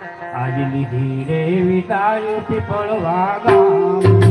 આજ લીધી રે વિદાયથી પડવા ગામની.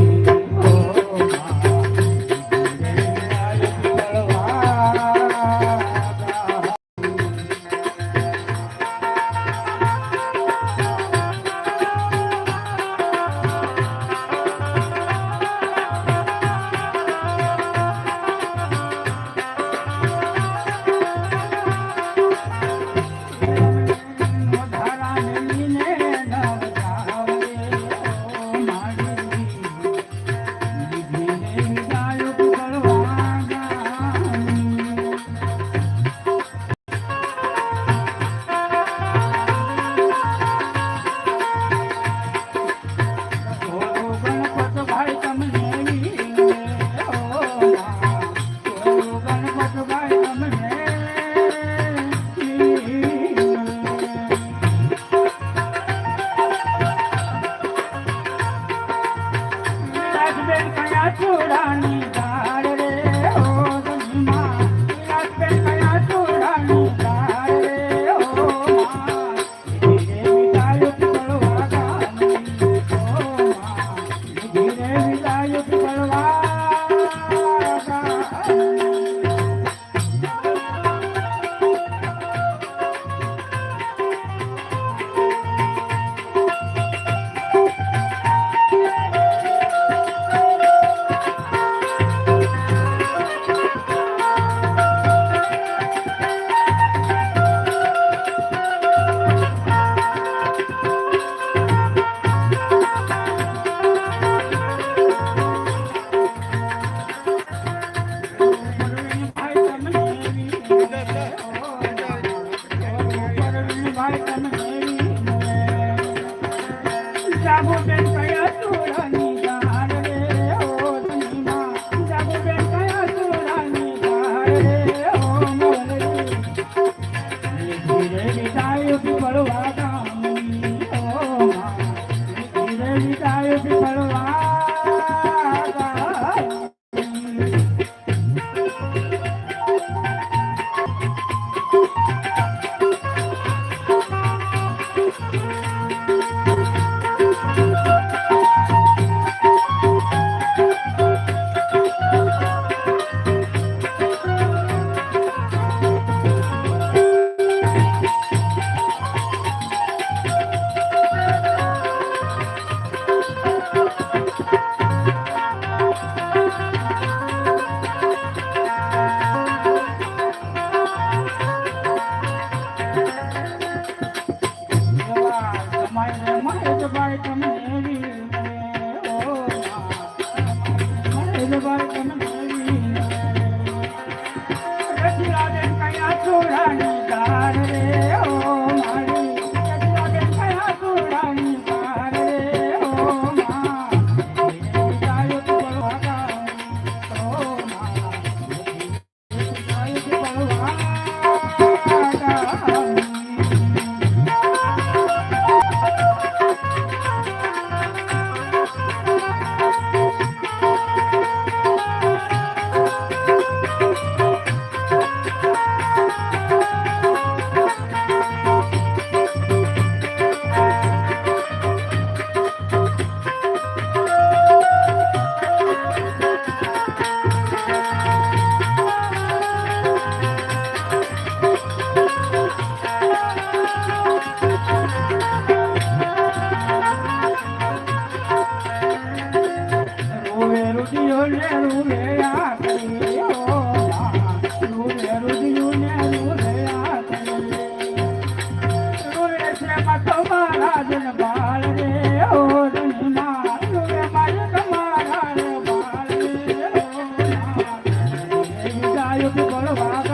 વિદાય બોલવા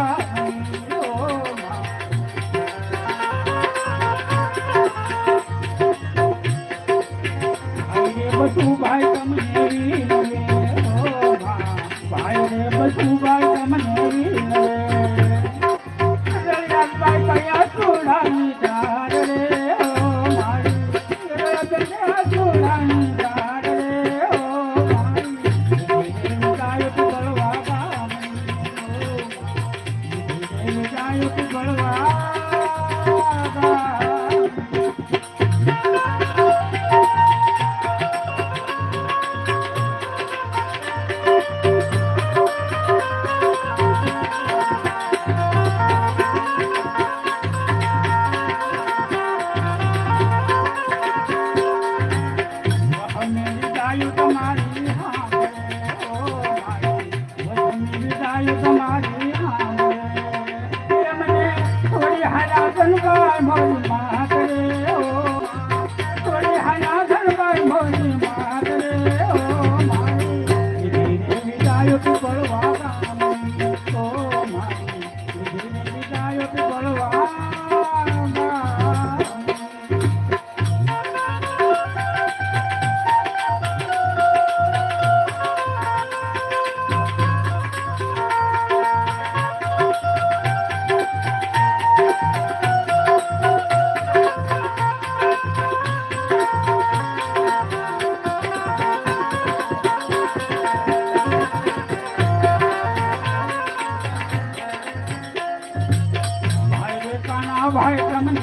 ભાઈ બ્રહ્મણ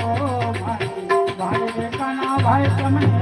ઓ ભાઈ ભાઈ ભાઈ બ્રહ્મણ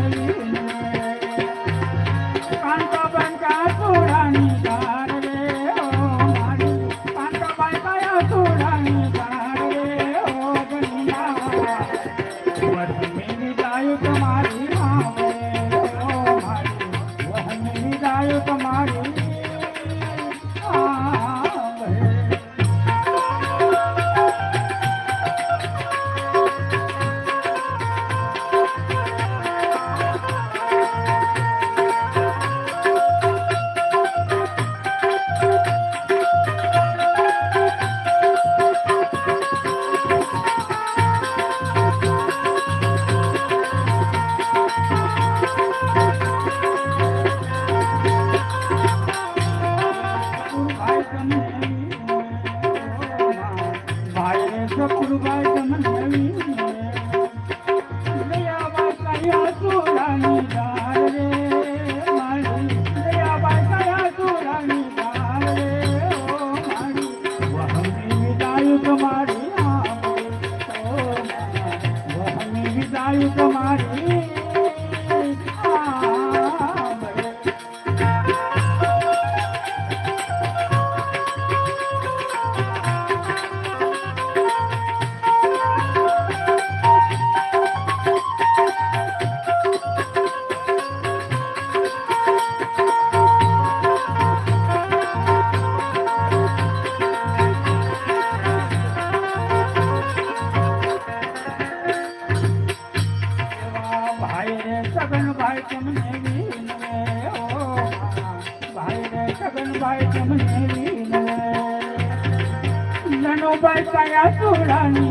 ya tu lan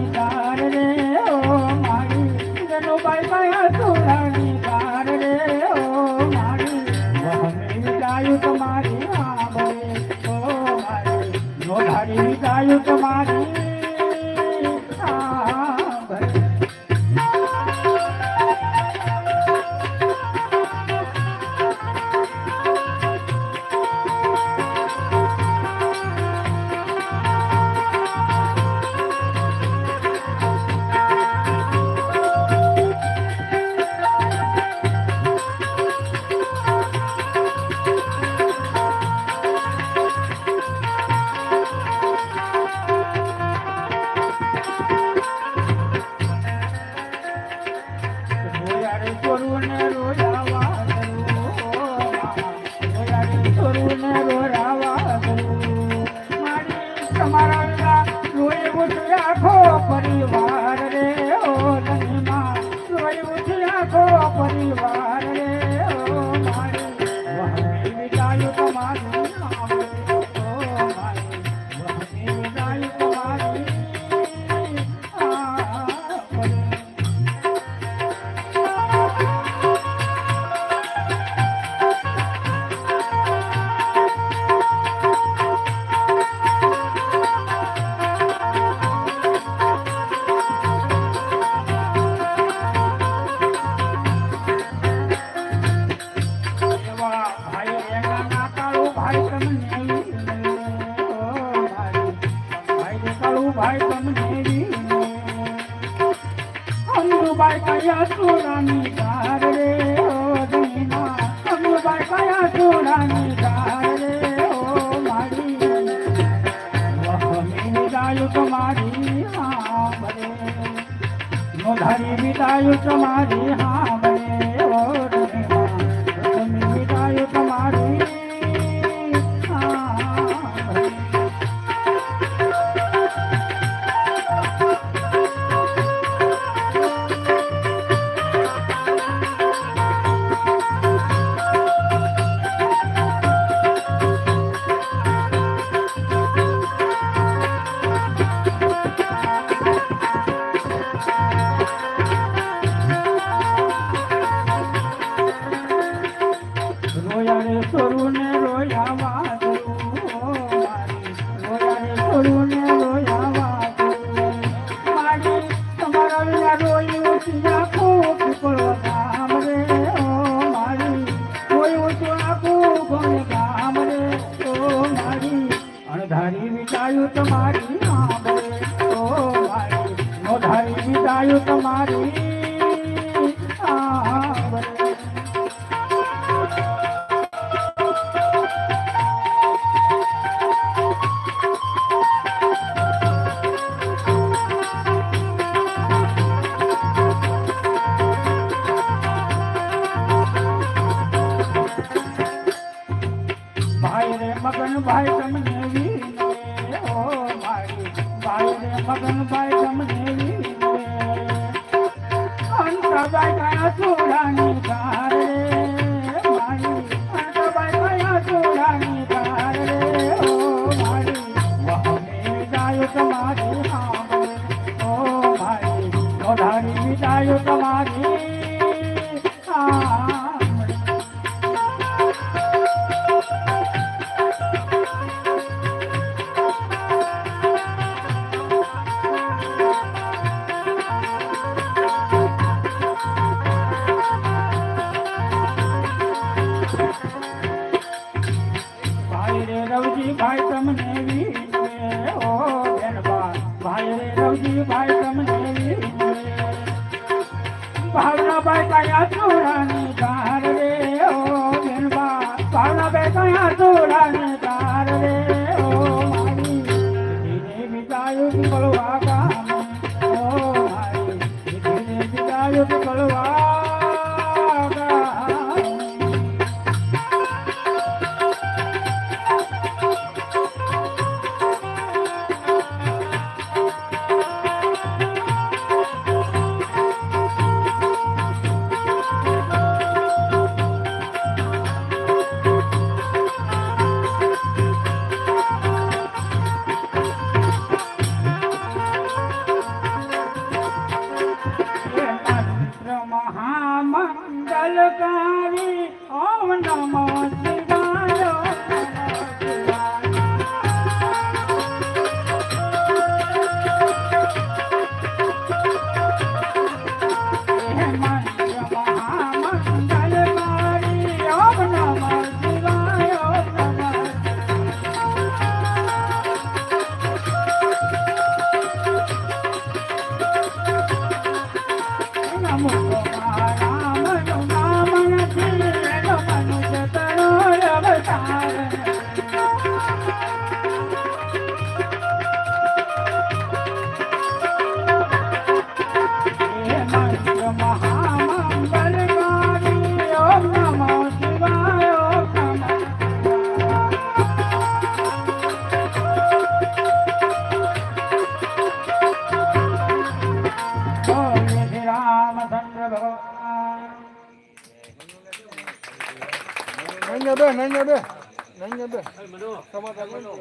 બે છે બોલ.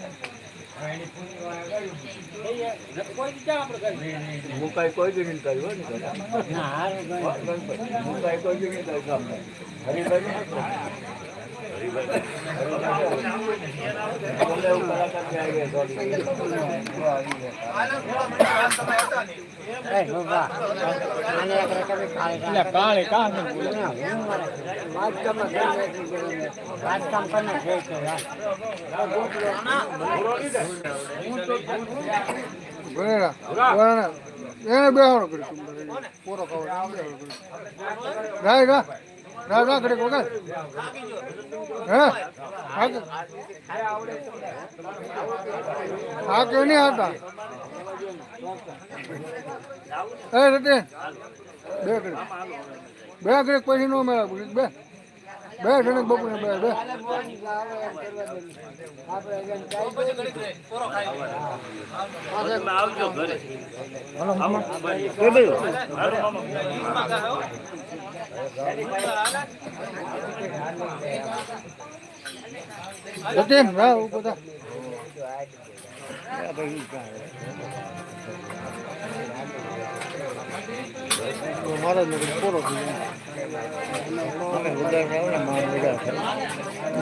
હું કઈ કોઈ બી નહીં કર્યું હું કઈ બી કર્યું હરિભાઈ ભણેલા. એને બેહાડો કરી તું બરાબર. પોરો ખાવા બેહાડો કરી. રાય રા રા રા ઘડીક વગાડ. હે? હા કે હા કે નહીં હતા એ રતે બે ઘડીક બે ઘડીક પછી નો મેળા બે. બે જણે બપોરે બે બે રતે રા ઉપર થા. તો મારા જ થઈ જાય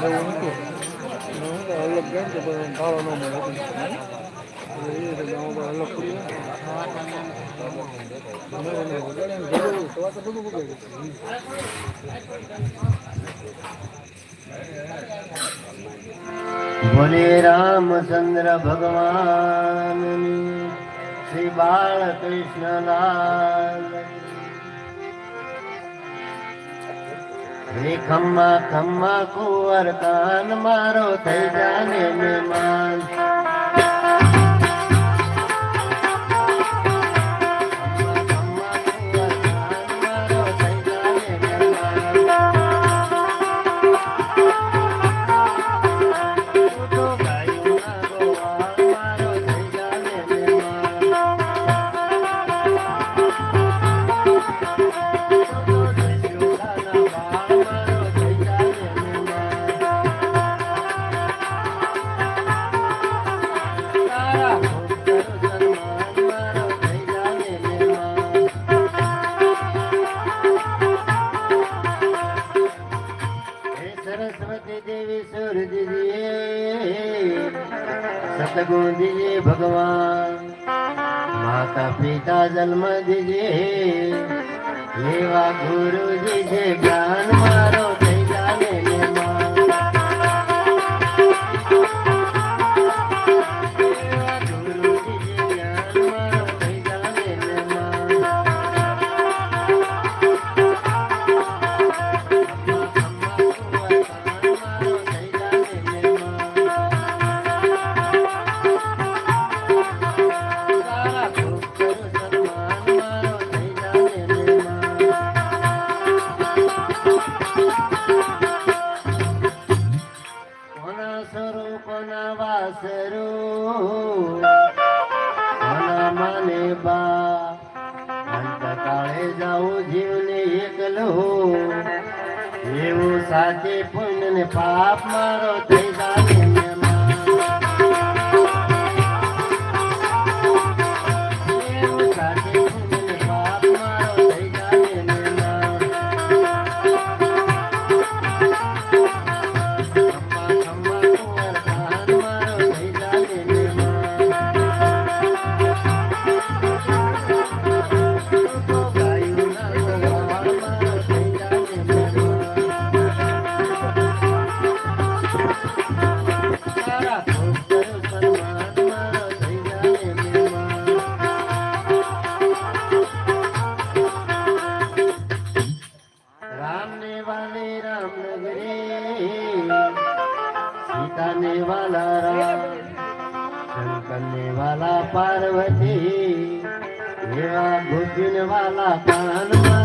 એવું નથી હું તો અલગ ગઈ તો પછી ભાડો ન મળે એટલે એ રીતે ગામ પર અલગ પડી જાય ને એને વગાડે ને જરૂર તો આ તો બધું બગાડી દીધું. બોલે રામચંદ્ર ભગવાન શ્રી બાળકૃષ્ણ હે ખમ્મા ખમ્મા કુંવર કાન મારો થઈ જાને મહેમાન. સતગુણ દીજે ભગવાન માતા પિતા જન્મ દીજે એવા ગુરુજી છે જ્ઞાન મારો બનાવો જીવને એકલો એવું સાચે પુણ્ય ને પાપ મારો થઈ જાય રામ શંકરને વાલા પાર્વતી એવા ભૂતિન વાલા કાનવા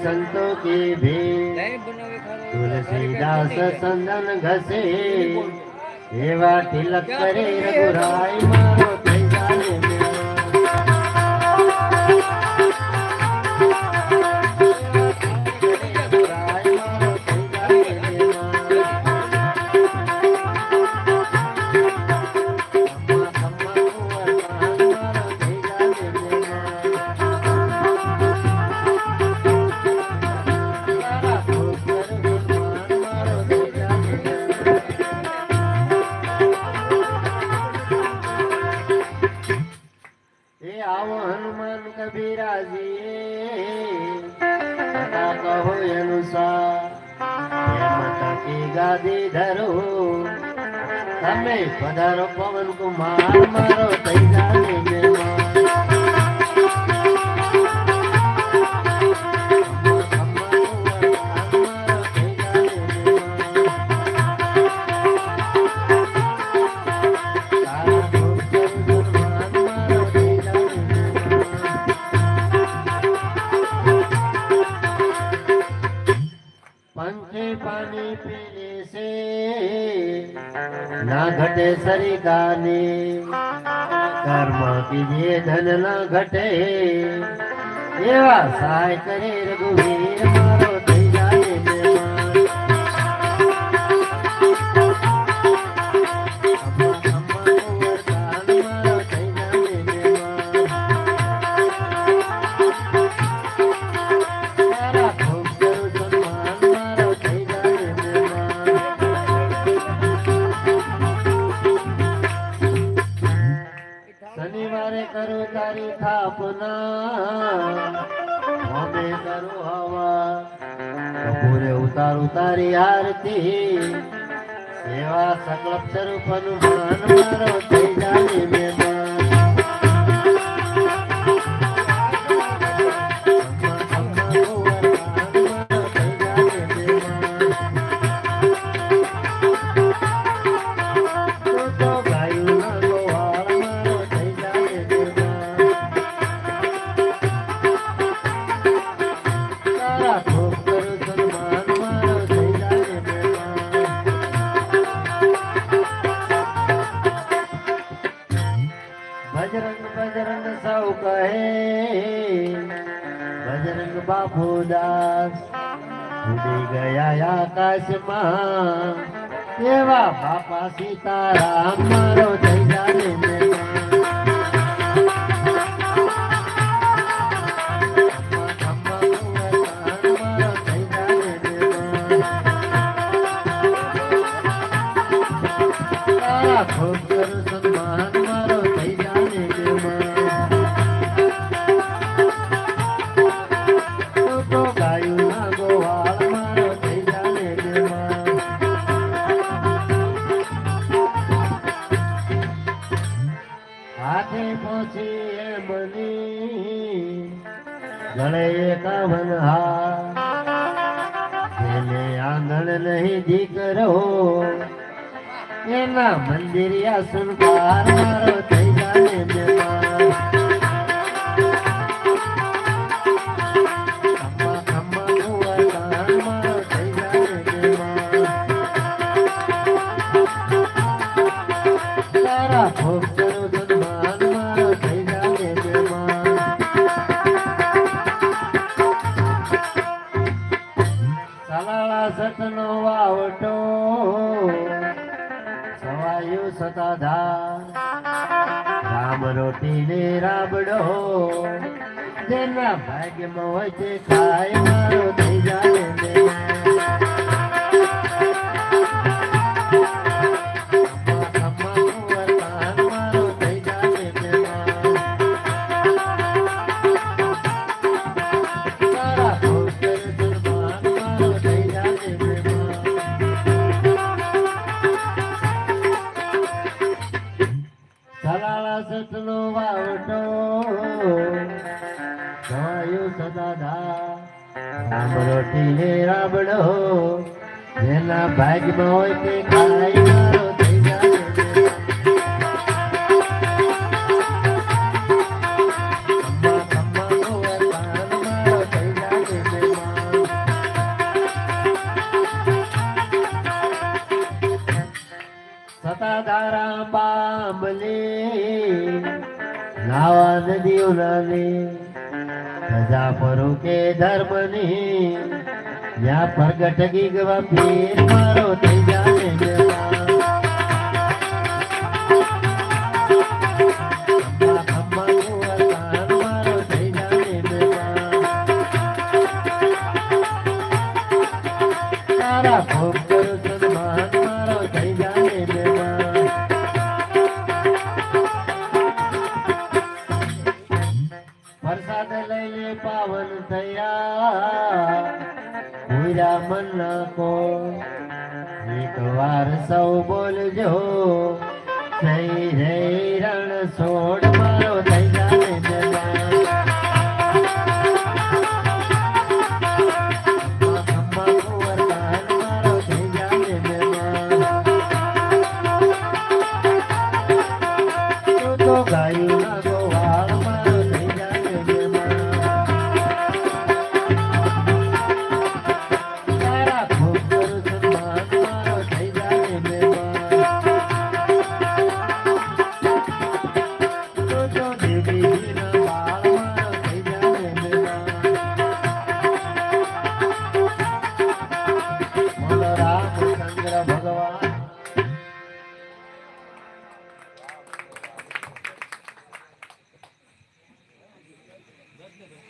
संतों के भेद तुलसीदास संदन घसे એવા તિલક કરે રઘુરાય મારો ગાદીધરો તમે પધારો પવન કુમાર મારો થઈ જાને સરી કાને કર્મ કીધે ધન ન ઘટે. એવા સહાય કરે રઘુવીર મારો सीताराम ગાયું સતાધા રામ રોટી ને રાબડો જેના ભાગ્યમાં હોય તે ખાય મારો થઈ જાય ભાગમાં હોય તે કાંઈ મારો થઈ સતાધારા પામલે નાવા નદીઓ નાને ધજા પરો કે ધર્મની યા પ્રગટ ગીગવા પીર મારો થઈ જાય બોલજો. જય જય રણ સો